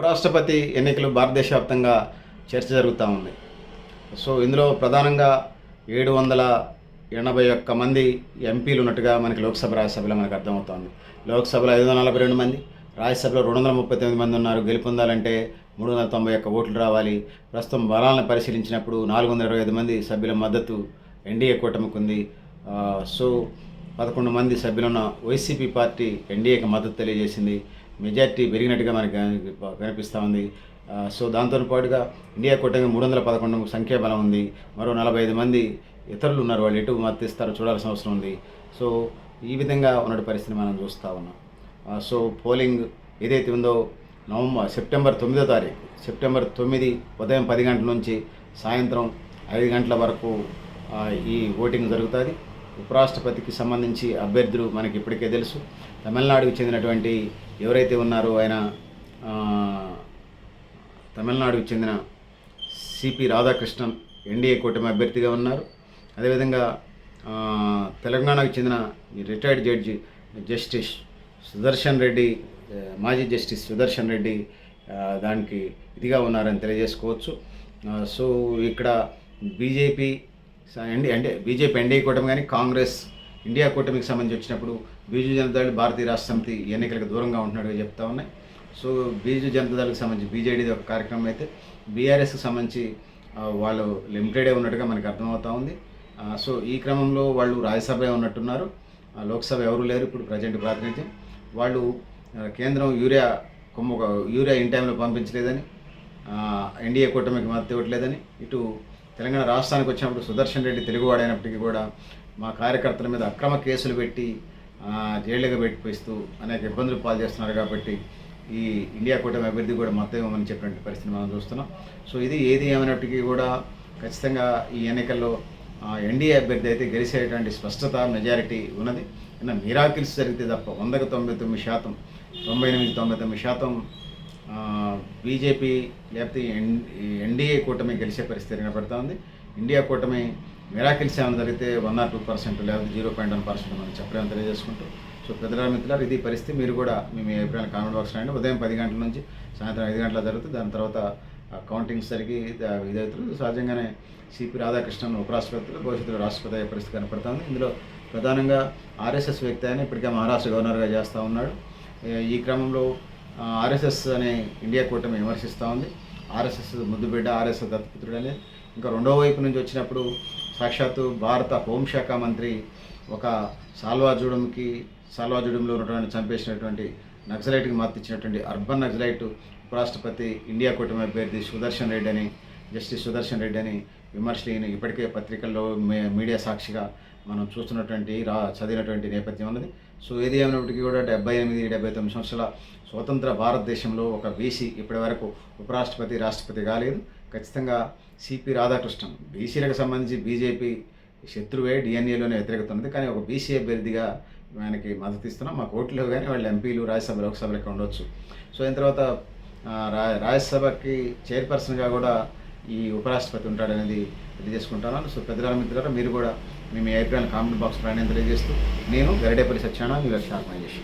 ఉపరాష్ట్రపతి ఎన్నికలు భారతదేశ వ్యాప్తంగా చర్చ జరుగుతూ ఉంది. సో ఇందులో ప్రధానంగా ఏడు వందల ఎనభై ఒక్క మంది ఎంపీలు ఉన్నట్టుగా మనకి లోక్సభ రాజ్యసభలో మనకు అర్థమవుతోంది. లోక్సభలో ఐదు వందల నలభై రెండు మంది రాజ్యసభలో రెండు వందల ముప్పై తొమ్మిది మంది ఉన్నారు. గెలుపొందాలంటే మూడు వందల తొంభై ఒక్క ఓట్లు రావాలి. ప్రస్తుతం బలాలను పరిశీలించినప్పుడు నాలుగు వందల ఇరవై ఐదు మంది సభ్యుల మద్దతు ఎన్డీఏ కూటమికి ఉంది. సో పదకొండు మంది సభ్యులున్న వైసీపీ పార్టీ ఎన్డీఏకి మద్దతు తెలియజేసింది. మెజార్టీ పెరిగినట్టుగా మనకి కనిపిస్తూ ఉంది. సో దాంతో పాటుగా ఇండియా కూటమి మూడు వందల పదకొండు సంఖ్యాబలం ఉంది. మరో నలభై ఐదు మంది ఇతరులు ఉన్నారు. వాళ్ళు ఎటు మద్దతు ఇస్తారో చూడాల్సిన అవసరం ఉంది. సో ఈ విధంగా ఉన్న పరిస్థితి మనం చూస్తూ ఉన్నాం. సో పోలింగ్ ఏదైతే ఉందో నవంబర్ సెప్టెంబర్ తొమ్మిదో తారీఖు సెప్టెంబర్ తొమ్మిది ఉదయం పది గంటల నుంచి సాయంత్రం ఐదు గంటల వరకు ఈ ఓటింగ్ జరుగుతుంది. ఉపరాష్ట్రపతికి సంబంధించి అభ్యర్థులు మనకి ఇప్పటికే తెలుసు. తమిళనాడుకు చెందినటువంటి ఎవరైతే ఉన్నారో ఆయన తమిళనాడుకు చెందిన సిపి రాధాకృష్ణన్ ఎన్డీఏ కూటమి అభ్యర్థిగా ఉన్నారు. అదేవిధంగా తెలంగాణకు చెందిన retired judge justice Sudarshan Reddy మాజీ జస్టిస్ సుదర్శన్ రెడ్డి దానికి ఇదిగా ఉన్నారని తెలియజేసుకోవచ్చు. సో ఇక్కడ బీజేపీ అండి అంటే బీజేపీ ఎన్డీఏ కూటమి కానీ కాంగ్రెస్ ఇండియా కూటమికి సంబంధించి వచ్చినప్పుడు బీజు జనతాదళ్ భారతీయ రాష్ట్ర సమితి ఎన్నికలకు దూరంగా ఉంటున్నట్టుగా చెప్తా ఉన్నాయి. సో బీజు జనతాదళకి సంబంధించి బీజేడీది ఒక కార్యక్రమం అయితే బీఆర్ఎస్కి సంబంధించి వాళ్ళు లిమిటెడే ఉన్నట్టుగా మనకు అర్థమవుతా ఉంది. సో ఈ క్రమంలో వాళ్ళు రాజ్యసభ ఉన్నట్టున్నారు. లోక్సభ ఎవరు లేరు ఇప్పుడు ప్రజెంట్ ప్రాతినిధ్యం. వాళ్ళు కేంద్రం యూరియా కొమ్ము యూరియా ఇన్ టైంలో పంపించలేదని ఎన్డీఏ కూటమికి మద్దతు ఇవ్వట్లేదని ఇటు తెలంగాణ రాష్ట్రానికి వచ్చినప్పుడు సుదర్శన్ రెడ్డి తెలుగువాడైనప్పటికీ కూడా మా కార్యకర్తల మీద అక్రమ కేసులు పెట్టి జైళ్ళగా పెట్టిపిస్తూ అనేక ఇబ్బందులు పాలు చేస్తున్నారు కాబట్టి ఈ ఇండియా కూటమి అభివృద్ధి కూడా మొత్తం ఇవ్వమని చెప్పినటువంటి పరిస్థితి మనం చూస్తున్నాం. సో ఇది ఏది ఏమైనప్పటికీ కూడా ఖచ్చితంగా ఈ ఎన్నికల్లో ఎన్డీఏ అభ్యర్థి అయితే గెలిచేటువంటి స్పష్టత మెజారిటీ ఉన్నది. నిన్న మిరాకిల్స్ జరిగితే తప్ప వందకు తొంభై తొమ్మిది శాతం తొంభై ఎనిమిది తొంభై తొమ్మిది శాతం బీజేపీ లేకపోతే ఎన్ ఎన్డీఏ కూటమి గెలిచే పరిస్థితి కనపడతా ఉంది ఇండియా కూటమి మిరాకిల్స్ ఏమైనా జరిగితే వన్ ఆర్ టూ పర్సెంట్ లేకపోతే జీరో పాయింట్ వన్ పర్సెంట్ మనం చెప్పలేమని తెలియజేసుకుంటూ. సో పెద్దల మిత్రులారు ఇది పరిస్థితి మీరు కూడా మీ మీ అభిప్రాయాలు కామెంట్ బాక్స్ రాయండి. ఉదయం పది గంటల నుంచి సాయంత్రం ఐదు గంటల జరుగుతుంది. దాని తర్వాత కౌంటింగ్ సరిగి ఇదవుతుంది సహజంగానే సిపి రాధాకృష్ణన్ ఉపరాష్ట్రపతిలో భవిష్యత్తులో రాష్ట్రపతి అయ్యే పరిస్థితి కనపడుతుంది. ఇందులో ప్రధానంగా ఆర్ఎస్ఎస్ వ్యక్తి అని ఇప్పటికే మహారాష్ట్ర గవర్నర్గా చేస్తూ ఉన్నాడు. ఈ క్రమంలో ఆర్ఎస్ఎస్ అనే ఇండియా కూటమి విమర్శిస్తూ ఉంది. ఆర్ఎస్ఎస్ ముద్దుబిడ్డ ఆర్ఎస్ఎస్ దత్తపుత్రుడు అనేది ఇంకా రెండో వైపు నుంచి వచ్చినప్పుడు సాక్షాత్తు భారత హోంశాఖ మంత్రి ఒక సాల్వాజూడంకి సాల్వాజూడంలో ఉన్నటువంటి చంపేసినటువంటి నక్సలైట్కి మద్దతు అర్బన్ నక్సలైట్ ఉపరాష్ట్రపతి ఇండియా కూటమి అభ్యర్థి సుదర్శన్ రెడ్డి అని జస్టిస్ సుదర్శన్ రెడ్డి అని విమర్శలు ఇప్పటికే పత్రికల్లో మీడియా సాక్షిగా మనం చూస్తున్నటువంటి రా చదివినటువంటి నేపథ్యం ఉన్నది సో ఏది ఏమైనప్పటికీ కూడా డెబ్బై ఎనిమిది డెబ్బై తొమ్మిది సంవత్సరాల స్వతంత్ర భారతదేశంలో ఒక బీసీ ఇప్పటి వరకు ఉపరాష్ట్రపతి రాష్ట్రపతి కాలేదు. ఖచ్చితంగా సిపి రాధాకృష్ణన్ బీసీలకు సంబంధించి బీజేపీ శత్రువే డిఎన్ఏలోనే వ్యతిరేకత ఉంది కానీ ఒక బీసీ అభ్యర్థిగా ఆయనకి మద్దతు ఇస్తున్నాం. మా కోర్టులో కానీ వాళ్ళు ఎంపీలు రాజ్యసభ లోక్సభలకు ఉండొచ్చు. సో అయిన తర్వాత రా రాజ్యసభకి చైర్పర్సన్గా కూడా ఈ ఉపరాష్ట్రపతి ఉంటాడనేది తెలియజేసుకుంటాను సో పెద్దల మిత్రులారా మీరు కూడా మీ అభిప్రాయాలు కామెంట్ బాక్స్ ప్రాణ్యం తెలియజేస్తూ నేను గరిడేపల్లి సత్యాన మీ లక్ష్యాత్మ చేసి